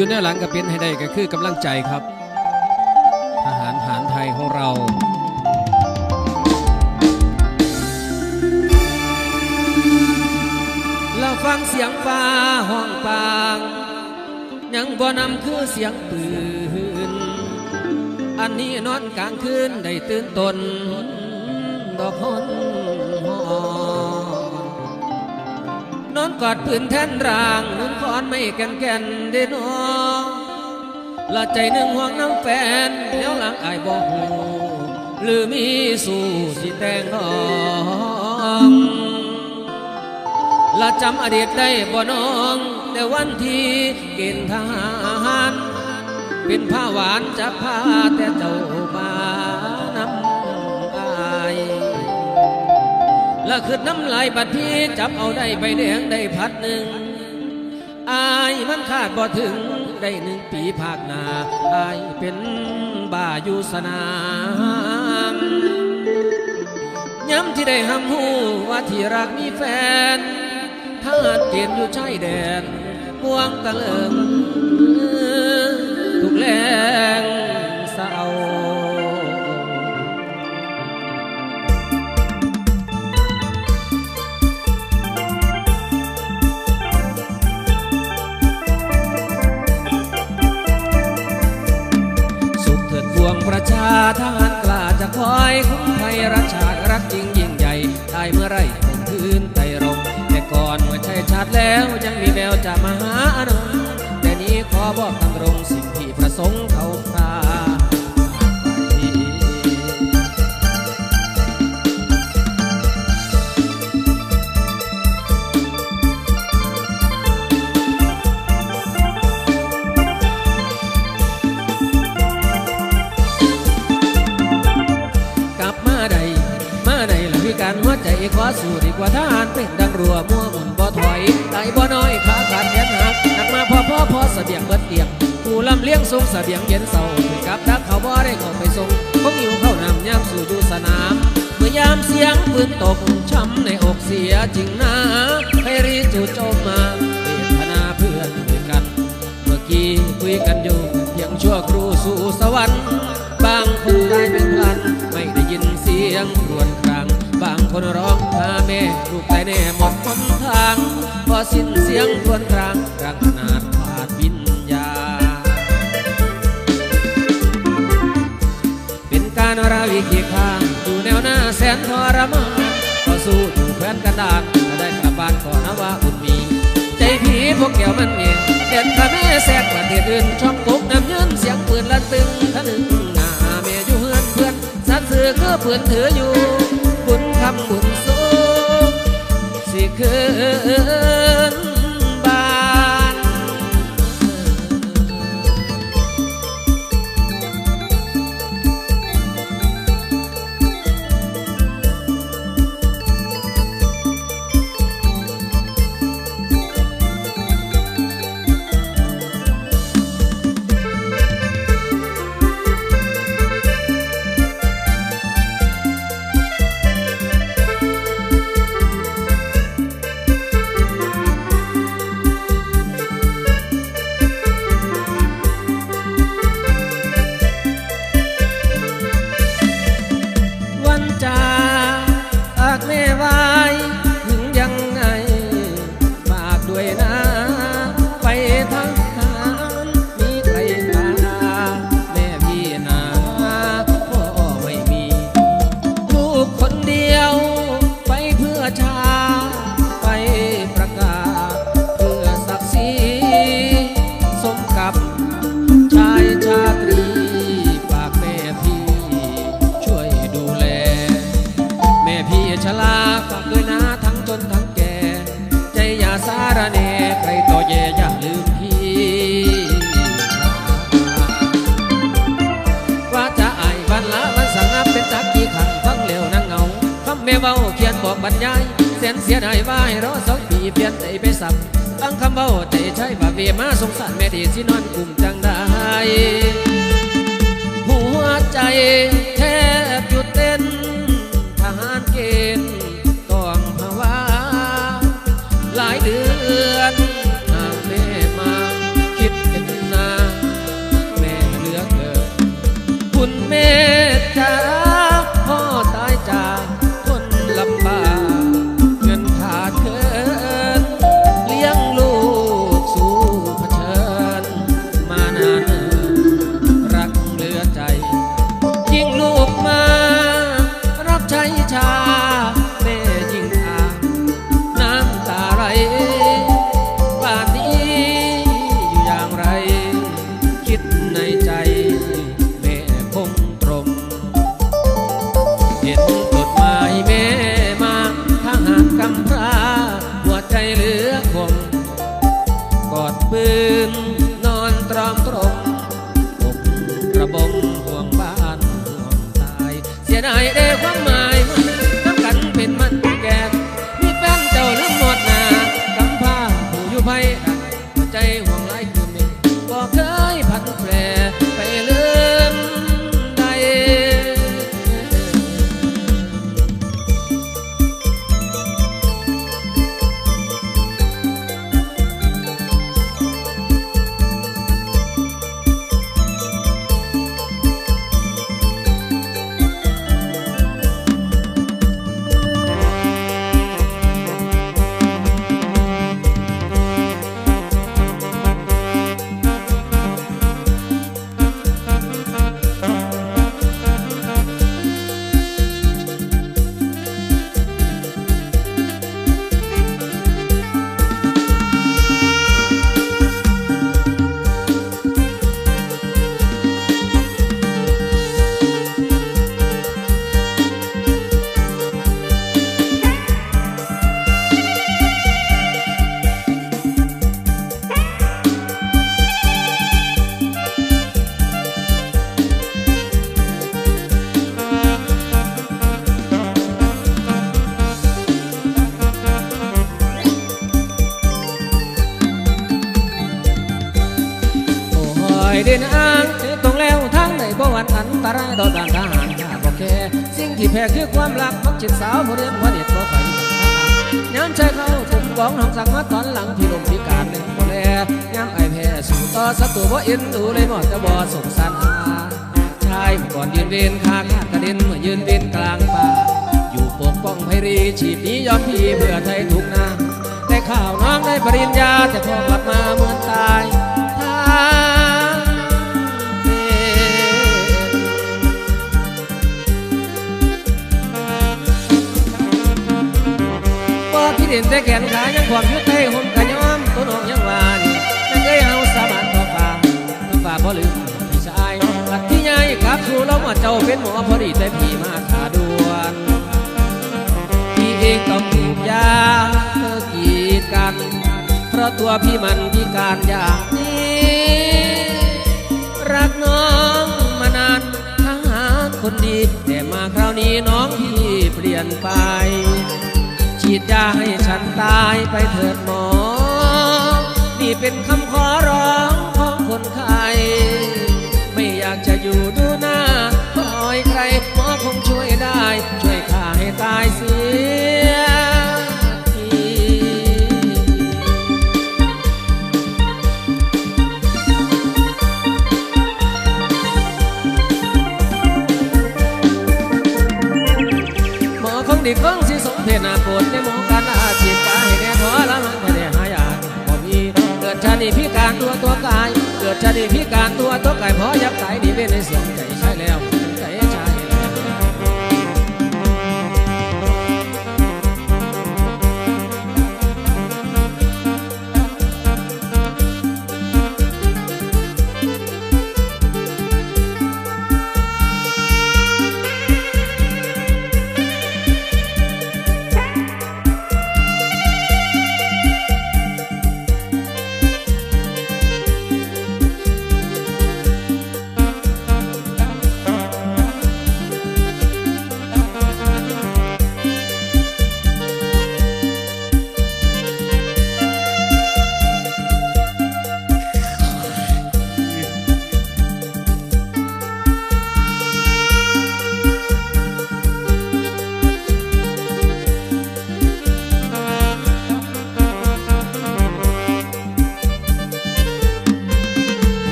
อยู่ในหลังก็เป็นให้ได้ก็คือกำลังใจครับทหารหารไทยของเราแล้วฟังเสียงฟ้าห้องปางยังบ่นำคือเสียงปืน อันนี้นอนกลางคืนได้ตื่นตนดอกฮอนหอน นอนกอดปืนแท่นร่างนุ่นคอนไม่แก่นแก่นเด้นอละใจหนึ่งห่วงน้ำแฟนแล้วหลังอายบอกหูหรือมีสู่สิแต่งน้องละจำอดีตได้บ่น้อง แต่วันที่เกณฑ์ทหาร เป็นผ้าหวานจากผ้าแต่เจ้า และคือน้ำลายบัดพี่จับเอาได้ใบแดงได้พัดหนึ่งอายมันขาดบ่ถึงได้หนึ่งปีภาคนาอายเป็นบ้าอยู่สนามย้ำที่ได้ห้ำหูว่าที่รักมีแฟนทหาเกณฑ์อยู่ชายแดนห่วงตะเลิงทุกแรง ประชาทหารกล้าจะคอยคุ้มภัยรักชาติรักจริงยิ่งใหญ่ได้เมื่อไรคงพื้นไตรงแต่ก่อนเมื่อใช่ชาติแล้วยังมีแววจะมาหาอนงแต่นี้ขอบอกตำรงสิ่งที่ประสงค์เขาพา ผู้ลำเลี้ยงทรงเสบียงเย็นเศร้าถึงกับดักเขาบ่ได้เข้าไปส่งคงอยู่เข้านำยามสู่อยู่สนาม เมื่อยามเสียงปืนตกช้ำในอกเสียจริงนะให้รีจูโจมมาเวทนาเพื่อนด้วยกัน เมื่อกี้คุยกันอยู่เพียงชั่วครู่สู่สวรรค์ บางคนได้เป็นพลัน ไม่ได้ยินเสียงรวญครางบางคนร้องหาแม่ลูกตายแน่หมดหนทาง พอสิ้นเสียงรวญครางรัง ดานถ้าได้กลับบ้านก็นะว่าบุญมี ใจผีพวกแก้วมันเงียเด็ดพระแม่แสกประเทศอื่นช่องกุกน้ำยืนเสียงปืนลั่นตึงทะลึงหน้าเม่อยู่เฮือนเพื่อนสัตว์สื่อคือปืนถืออยู่บุญคำบุญ ม่เว้าเขียนบอกบรรยายเสียนเสียดายว่าให้รอสองปีเปลี่ยนใจไปสับตั้งคำเว้าใจใช้บาเวีมาสงสารแม่ที่สินอนกลุ่มจังได้หัวใจแทบหยุดเต้น ห่วงบ้านห่วงตาย เสียดายเด้ความ อันตรายต่อดานทหารข้าบอกแค่สิ่งที่แพ้คือความรักมักจิตสาวผู้เรียนผู้เด็ดผู้ไฟย้ำใจเขาถูกกองทองสั่งมาตอนหลังพี่ลมพิการเลยบ่แลย้ำไอแพ้สู่ต่อศัตรูบ่เอ็นดูเลยหมดจะบ่สงสารอาชายก่อนยืนเวียนคาขาดกระเด็นเมื่อยืนเวียนกลางป่าอยู่ปกป้องไพรีชีพนี้ยอมพี่เพื่อไทยทุกนาแต่ข่าวน้องได้ปริญญาแต่พอกลับมาเหมือนตาย แขนขายังความยุติให้หุ่นกะยอมตัวน้องยังว่านี่นั่นเคยเฮาสาบานต่อฟ้าต่อฟ้าบ่ลืมพี่ชายกัดที่ใหญ่กลับสู่เราว่าเจ้าเป็นหมอพอดีแต่พี่มาขาด่วนพี่เองต้องถูกยาเธอกีดกัน เพราะตัวพี่มันพิการอย่างนี้ รักน้องมานานทหาคนดี แต่มาคราวนี้น้องพี่เปลี่ยนไป ฉีดยาให้ฉันตายไปเถิดหมอ นี่เป็นคำขอร้องของคนไข้ ดีพิการตัวตัวกายเพราะยักตายดีเป็นในเสียง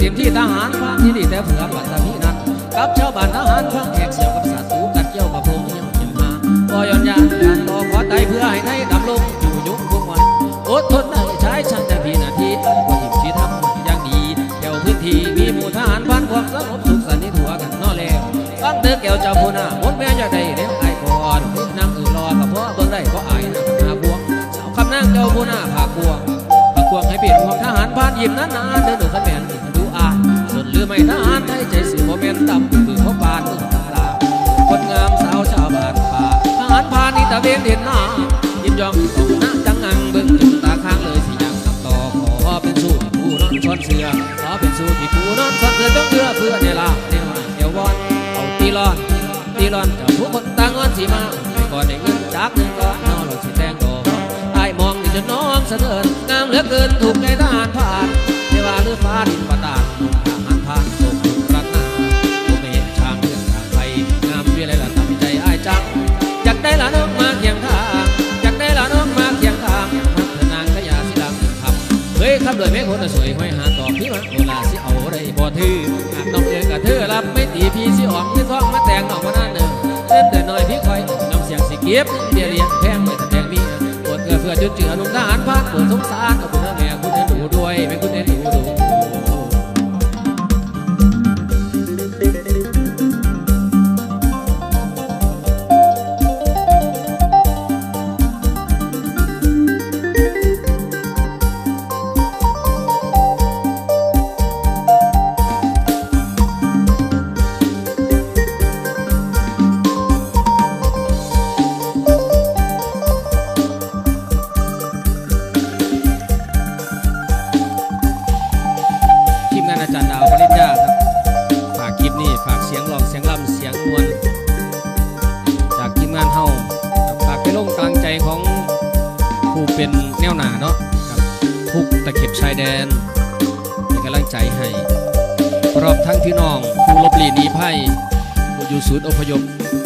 ถือว่าเต็มที่ทหารพักที่ดีแต่เผื่อบัตรพี่นั้นกับชาวบ้านทหารพักแขกเสียวกับสัตว์สูกัดเกี่ยวกับพงยังยังมาบ่ย้อนยานการบ่ขอไตเพื่อให้ไทยดำลงอยู่ยุคทุกวันอดทนได้ใช้ชันแต่พีนาทีไอ้บ่ทิมชีทำอย่างดีแถวพื้นที่มีหมู่ทหารพันความสงบสุขสันนิทัวกันนอแล้วฟังเด้อแก้วเจ้าพูน่ะมดแม่จะได้เล้ยไอ้ก่อนนางอื่นรอกับพ่อเบิ่งได้เพราะอายนะหาบวงสาวคำนางเจ้าพูน่ะผากบวงผากบวงให้เปลี่ยนห่วงทหารผ่านยิ้มนานเดินหนูขันแมน ไม่ทหารไทยใจสื่อโมเมนต์ต่ำคือเขาปานมือตาลาคนงามสาวชาวบ้านป่าทหารผ่านนี่ตะเวนเด่นหน้ายิ้มยองส่งหน้าจังงังเบิ่งจนตาค้างเลยสิยังสับต่อขอเป็นสู้ที่ผู้นอนชอนเสือขอเป็นสู้ที่ผู้นอนชอนเสือต้องเลือเพื่อเนี่ยละเนี่ยว่าเดี๋ยววอนเอาตีร้อนตีร้อนจ้าผู้คนต่างงอนสีมาก่อนได้เงินจากนึ่งก้อนนอนหลดสีแดงดอกไอ้ายมองดิจนน้องเสนองามเหลือเกินถูกใจทหารผ่านเทว่าหรือฟ้าดินประตาน คนน่ะสวยห้อยหาตอกพี่มาโอลาสิเอาอะไรบ่ทือหากน้องเอ๋กับเธอรับไม่ตีพี่สิออกที่ท้องมาแต่งน้องมานั่นเด้อเล่นแต่น้อยพี่คอยน้ำเสียงสิเก็บเดียเรียนแพงไม่แต่แพงมีปวดเกลือเพื่อจุดเจือหนุ่มทหารพักปวดสงสารกับคุณแม่คุณแม่ดูด้วยแม่คุณแม่ดูดู แนวหนาเนาะครับทุกตะเข็บชายแดนเป็นกำลังใจให้พร้อมทั้งพี่น้องผู้ลบหลีหนีภัยผู้อยู่ศูนย์อพยพ